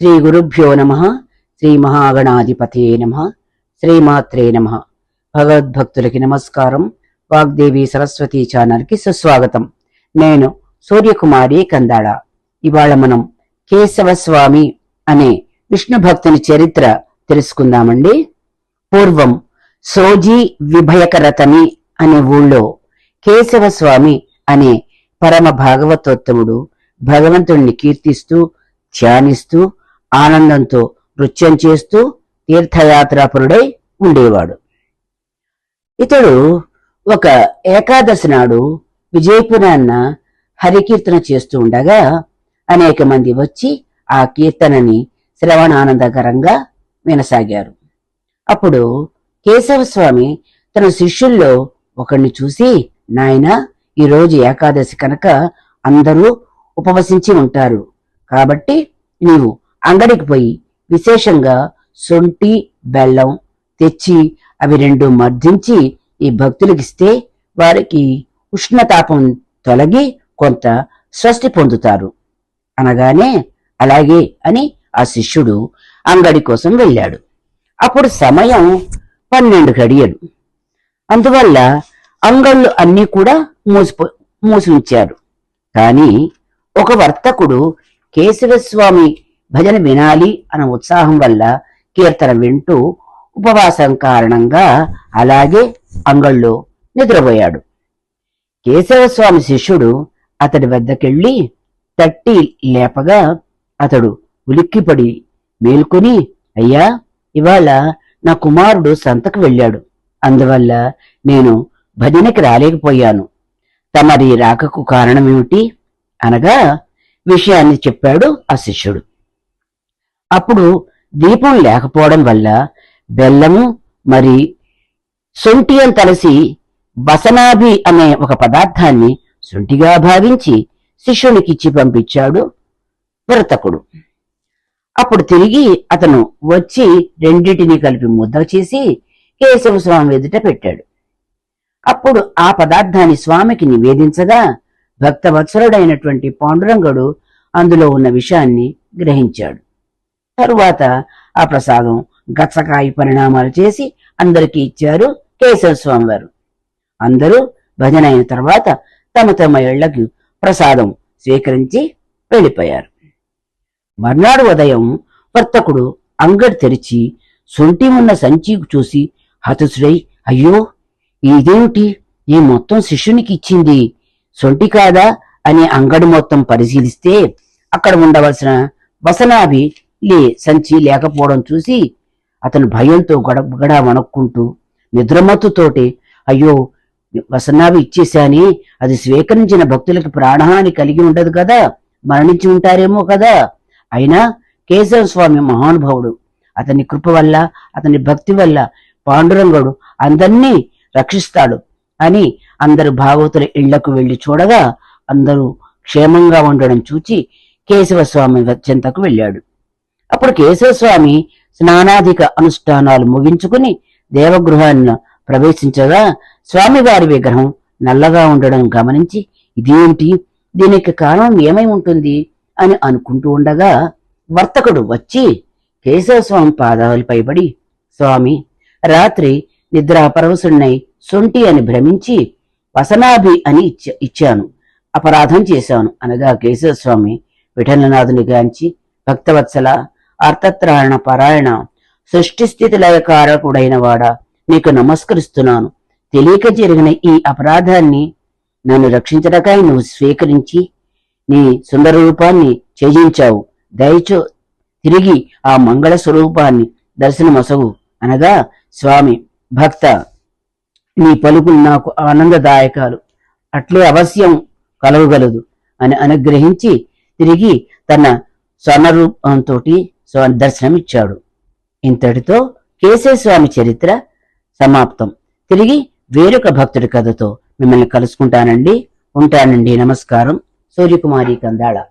శ్రీ గురుభ్యో నమ శ్రీ మహాగణాధిపతే నమ శ్రీమాత్రే నమ. భగవద్భక్తులకి నమస్కారం వాగ్దేవి సరస్వతి ఛానల్కి సుస్వాగతం. నేను సూర్యకుమారి కందాళ ఇవాళ మనం కేశవ స్వామి అనే విష్ణు భక్తుని చరిత్ర తెలుసుకుందామండి. పూర్వం సోజీ విభయకరతమి అనే ఊళ్ళో కేశవ స్వామి అనే పరమ భాగవతోత్తముడు భగవంతుణ్ణి కీర్తిస్తూ ధ్యానిస్తూ ఆనందంతో నృత్యం చేస్తూ తీర్థయాత్రాపురుడై ఉండేవాడు. ఇతడు ఒక ఏకాదశి నాడు విజయపురాన్న హరికీర్తన చేస్తూ ఉండగా అనేక మంది వచ్చి ఆ కీర్తనని శ్రవణానందకరంగా వినసాగారు. అప్పుడు కేశవస్వామి తన శిష్యుల్లో ఒకరిని చూసి నాయన ఈరోజు ఏకాదశి కనుక అందరూ ఉపవసించి ఉంటారు. కాబట్టి నీవు అంగడికి పోయి విశేషంగా సొంటి బెల్లం తెచ్చి అవి రెండు మర్దించి ఈ భక్తులకిస్తే వారికి ఉష్ణతాపం తొలగి కొంత స్వస్తి పొందుతారు. అనగానే అలాగే అని ఆ శిష్యుడు అంగడి కోసం వెళ్ళాడు. అప్పుడు సమయం పన్నెండు గడియలు. అందువల్ల అంగళ్ళు అన్నీ కూడా మూసిపో మూసి ఉంచారు కానీ ఒక వర్తకుడు కేశవస్వామి భజన వినాలి అన్న ఉత్సాహం వల్ల కీర్తన వింటూ ఉపవాసం కారణంగా అలాగే అంగళ్ళో నిద్రపోయాడు. కేశవస్వామి శిష్యుడు అతడి వద్దకెళ్ళి తట్టి లేపగా అతడు ఉలిక్కిపడి మేల్కొని అయ్యా ఇవాళ నా కుమారుడు సంతకు వెళ్ళాడు. అందువల్ల నేను భజనకి రాలేకపోయాను. తమరి రాకకు కారణమేమిటి? అనగా విషయాన్ని చెప్పాడు ఆ శిష్యుడు. అప్పుడు దీపం లేకపోవడం వల్ల బెల్లము మరి సొంటి కలిసి తలసి వసనాభి అనే ఒక పదార్థాన్ని సొంటిగా భావించి శిష్యునికిచ్చి పంపించాడు వ్రతకుడు. అప్పుడు తిరిగి అతను వచ్చి రెండింటిని కలిపి ముద్ద చేసి కేశవ స్వామి ఎదుట పెట్టాడు. అప్పుడు ఆ పదార్థాన్ని స్వామికి నివేదించగా భక్తవత్సరుడైనటువంటి పాండురంగుడు అందులో ఉన్న విషయాన్ని గ్రహించాడు. తరువాత ఆ ప్రసాదం గచ్చకాయ పరిణామాలు చేసి అందరికీ ఇచ్చారు కేశవ స్వామి వారు అందరూ భజన అయిన తర్వాత తమ తమ ఇళ్ళకు ప్రసాదం స్వీకరించి వెళ్ళిపోయారు. మర్నాడు ఉదయం వర్తకుడు అంగడి తెరిచి సొంటి ఉన్న సంచి చూసి హతసుడై అయ్యో ఇదేమిటి? ఈ మొత్తం శిష్యునికి ఇచ్చింది సొంటి కాదా? అని అంగడి మొత్తం పరిశీలిస్తే అక్కడ ఉండవలసిన వసనాభి లే సంచి లేకపోవడం చూసి అతను భయంతో గడగడా వణక్కుంటూ నిద్రమత్తుతోటి అయ్యో వసన్నావి ఇచ్చేశాని అది స్వీకరించిన భక్తులకు ప్రాణహాని కలిగి ఉండదు కదా మరణించి ఉంటారేమో కదా. అయినా కేశవ స్వామి మహానుభావుడు అతని కృప వల్ల అతని భక్తి వల్ల పాండురంగుడు అందరినీ రక్షిస్తాడు అని అందరు భాగవతుల ఇళ్ళకు వెళ్ళి చూడగా అందరూ క్షేమంగా ఉండడం చూచి కేశవ స్వామి చెంతకు వెళ్ళాడు. అప్పుడు కేశవస్వామి స్నానాధిక అనుష్ఠానాలు ముగించుకుని దేవగృహాన్ని ప్రవేశించగా స్వామివారి విగ్రహం నల్లగా ఉండడం గమనించి ఇదేంటి? దీనికి కారణం ఏమై ఉంటుంది? అని అనుకుంటూ ఉండగా వర్తకుడు వచ్చి కేశవస్వామి పాదాలపై పడి స్వామి రాత్రి నిద్రాపరవశున్నై సొంటి అని భ్రమించి వసనాభి అని ఇచ్చ- ఇచ్చాను. అపరాధం చేశాను. అనగా కేశవస్వామి విఠలనాథుని గాంచి భక్తవత్సల అర్థత్రాయణ పరాయణ సృష్టిస్థితి లయకారకుడైన వాడా నీకు నమస్కరిస్తున్నాను. తెలియక జరిగిన ఈ అపరాధాన్ని నన్ను రక్షించడకై నువ్వు స్వీకరించి నీ సుందర రూపాన్ని త్యజించావు. దయచో తిరిగి ఆ మంగళ స్వరూపాన్ని దర్శనమొసగు. అనగా స్వామి భక్త నీ పలుకులు నాకు ఆనందదాయకాలు. అట్లే అవశ్యం కలగగలదు అని అనుగ్రహించి తిరిగి తన స్వర్ణరూపంతో దర్శనమిచ్చాడు. ఇంతటితో కేశవస్వామి చరిత్ర సమాప్తం. తిరిగి వేరొక భక్తుడి కథతో మిమ్మల్ని కలుసుకుంటానండి. ఉంటానండి. నమస్కారం. సూర్యకుమారి కందాళ.